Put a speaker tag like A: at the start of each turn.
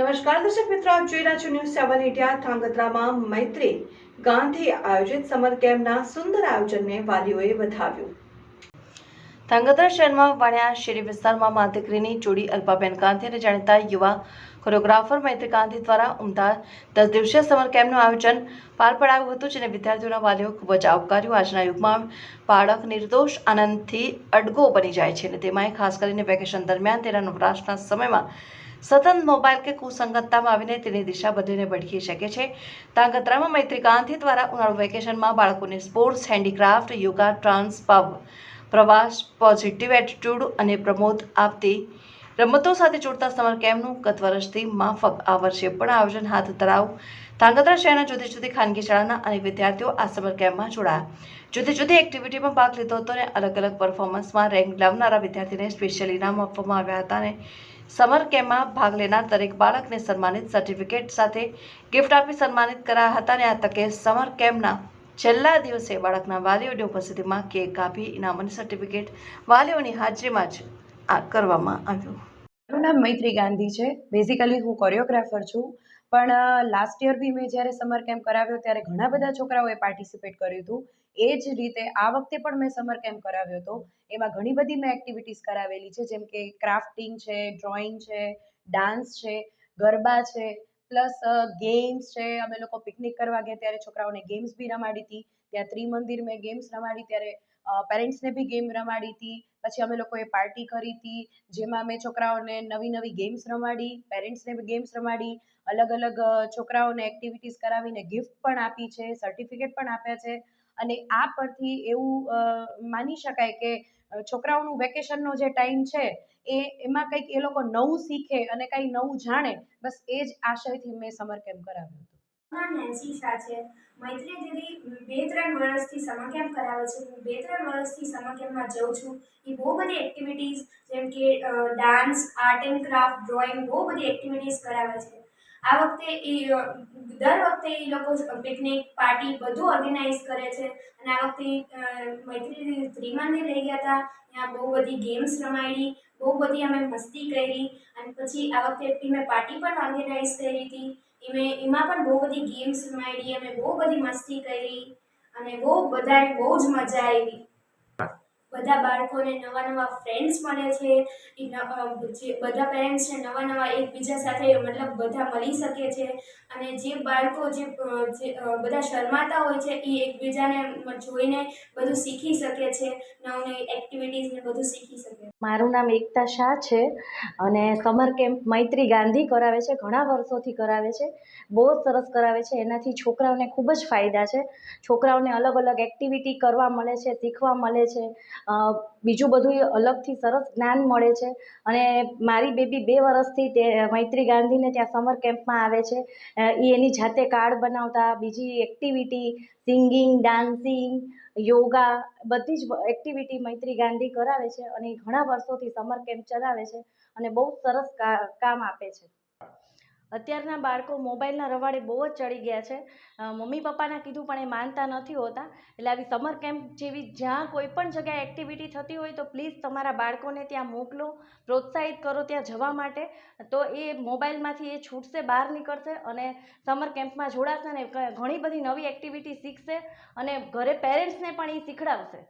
A: આપ જોઈ રહ્યા છો ન્યૂઝ સેવન ઇન્ડિયા ધાંગધ્રામાં મૈત્રી ગાંધી આયોજિત સમર કેમ્પના સુંદર આયોજનને વાલીઓએ વધાવ્યું. ધાંગધ્રા શહેરમાં વણ્યા શેરી વિસ્તારમાં મા દીકરીની જોડી અલ્પાબેન ગાંધી અને જાણીતા યુવા કોરિયોગ્રાફર મૈત્રી ગાંધી દ્વારા ઉમદા દસ દિવસીય સમર કેમ્પનું આયોજન પાર પડાયું હતું, જેને વિદ્યાર્થીઓના વાલીઓ ખૂબ જ આવકાર્યું. આજના યુગમાં બાળક નિર્દોષ આનંદથી અડગો બની જાય છે અને તેમાંય ખાસ કરીને વેકેશન દરમિયાન તેના નવરાશના સમયમાં સતત મોબાઈલ કે કુસંગતતામાં આવીને તેની દિશા બદલીને ભટકી શકે છે. તાંગત્રામાં મૈત્રી ગાંધી દ્વારા ઉનાળુ વેકેશનમાં બાળકોને સ્પોર્ટ્સ, હેન્ડીક્રાફ્ટ, યોગા, ટ્રાન્સ, પબ, પ્રવાસ, પોઝિટિવ એટીટ્યૂડ અને પ્રમોદ આપતી રમતો સાથે જોડતા સમર કેમ્પનું ગત વર્ષથી માફક આ વર્ષે પણ આયોજન હાથ ધરાવ. ધાંગધ્રા શહેરના જુદી જુદી ખાનગી શાળાના અને વિદ્યાર્થીઓ આ સમર કેમ્પમાં જોડાયા. જુદી જુદી એક્ટિવિટીમાં ભાગ લીધો હતો અને અલગ અલગ પરફોર્મન્સમાં રેન્ક લાવનારા વિદ્યાર્થીને સ્પેશિયલ ઇનામ આપવામાં આવ્યા હતા અને સમર કેમ્પમાં ભાગ લેનાર દરેક બાળકને સન્માનિત સર્ટિફિકેટ સાથે ગિફ્ટ આપી સન્માનિત કરાયા હતા અને આ તકે સમર કેમ્પના છેલ્લા દિવસે બાળકના વાલીઓની ઉપસ્થિતિમાં કેક કાપી ઇનામની સર્ટિફિકેટ વાલીઓની હાજરીમાં જ આ કરવામાં આવ્યું.
B: મારું નામ મૈત્રી ગાંધી છે. બેઝિકલી હું કોરિયોગ્રાફર છું. પણ લાસ્ટ યર બી મેં જ્યારે સમર કેમ્પ કરાવ્યો ત્યારે ઘણા બધા છોકરાઓએ પાર્ટિસિપેટ કર્યું હતું. એ જ રીતે આ વખતે પણ મેં સમર કેમ્પ કરાવ્યો હતો. એમાં ઘણી બધી મેં એક્ટિવિટીઝ કરાવેલી છે, જેમ કે ક્રાફ્ટિંગ છે ડ્રોઈંગ છે ડાન્સ છે, ગરબા છે. પ્લસ ગેમ્સ છે. અમે લોકો પિકનિક કરવા ગયા ત્યારે છોકરાઓને ગેમ્સ બી રમાડી હતી. ત્યાં ત્રિમંદિર મેં ગેમ્સ રમાડી, ત્યારે પેરેન્ટ્સને બી ગેમ રમાડી હતી. પછી અમે લોકોએ પાર્ટી કરી હતી, જેમાં મેં છોકરાઓને નવી નવી ગેમ્સ રમાડી પેરેન્ટ્સને બી ગેમ્સ રમાડી. અલગ અલગ છોકરાઓને એક્ટિવિટીઝ કરાવીને ગિફ્ટ પણ આપી છે સર્ટિફિકેટ પણ આપ્યા છે. અને આ પરથી એવું માની શકાય કે છોકરાઓનું વેકેશનનો જે ટાઈમ છે, એ એમાં કંઈક એ લોકો નવું શીખે અને કંઈ નવું જાણે, બસ એ જ આશયથી મેં સમર કેમ્પ કરાવ્યો હતું.
C: નેન્સી શાહ છે. મૈત્રી દીદી બે ત્રણ વર્ષથી સમર કેમ્પ કરાવે છે. હું બે ત્રણ વર્ષથી સમર કેમ્પમાં જઉં છું. એ બહુ બધી એક્ટિવિટીઝ જેમ કે dance art and craft drawing બહુ બધી એક્ટિવિટીઝ કરાવે છે. આ વખતે એ, દર વખતે એ લોકો પિકનિક પાર્ટી બધું ઓર્ગેનાઇઝ કરે છે. અને આ વખતે મૈત્રી ત્રિમંદિર લઈ ગયા હતા. ત્યાં બહુ બધી ગેમ્સ રમાડી, બહુ બધી અમે મસ્તી કરી. અને પછી આ વખતે મેં પાર્ટી પણ ઓર્ગેનાઇઝ કરી હતી. એમે, એમાં પણ બહુ બધી ગેમ્સ રમાડી, અમે બહુ બધી મસ્તી કરી. અને બહુ, બધાને બહુ જ મજા આવી. બધા બાળકોને નવા નવા ફ્રેન્ડ્સ મળે છે બધા પેરેન્ટ્સને નવા નવા એકબીજા સાથે મતલબ બધા મળી શકે છે અને જે બાળકો જે બધા શરમાતા હોય છે, એ એકબીજાને જોઈને બધું શીખી શકે છે, નવી નવી એક્ટિવિટીઝ બધું શીખી શકે
D: મારું નામ એકતા શાહ છે અને સમર કેમ્પ મૈત્રી ગાંધી કરાવે છે, ઘણા વર્ષોથી કરાવે છે, બહુ જ સરસ કરાવે છે, એનાથી છોકરાઓને ખૂબ જ ફાયદા છે, છોકરાઓને અલગ અલગ એક્ટિવિટી કરવા મળે છે, શીખવા મળે છે બીજું બધું અલગથી સરસ જ્ઞાન મળે છે. અને મારી બેબી બે વર્ષથી તે મૈત્રી ગાંધીને ત્યાં સમર કેમ્પમાં આવે છે. એ એની જાતે કાર્ડ બનાવતા, બીજી એક્ટિવિટી, સિંગિંગ, ડાન્સિંગ, યોગા, બધી જ એક્ટિવિટી મૈત્રી ગાંધી કરાવે છે અને ઘણા વર્ષોથી સમર કેમ્પ ચલાવે છે અને બહુ સરસ કામ આપે છે. અત્યારના બાળકો મોબાઈલના રવાડે બહુ જ ચડી ગયા છે. મમ્મી પપ્પાના કીધું પણ એ માનતા નથી હોતા. એટલે આવી સમર કેમ્પ જેવી જ્યાં કોઈ પણ જગ્યાએ એક્ટિવિટી થતી હોય તો પ્લીઝ તમારા બાળકોને ત્યાં મોકલો, પ્રોત્સાહિત કરો ત્યાં જવા માટે. તો એ મોબાઈલમાંથી એ છૂટશે, બહાર નીકળશે અને સમર કેમ્પમાં જોડાશે ને ઘણી બધી નવી એક્ટિવિટી શીખશે અને ઘરે પેરેન્ટ્સને પણ એ શીખડાવશે.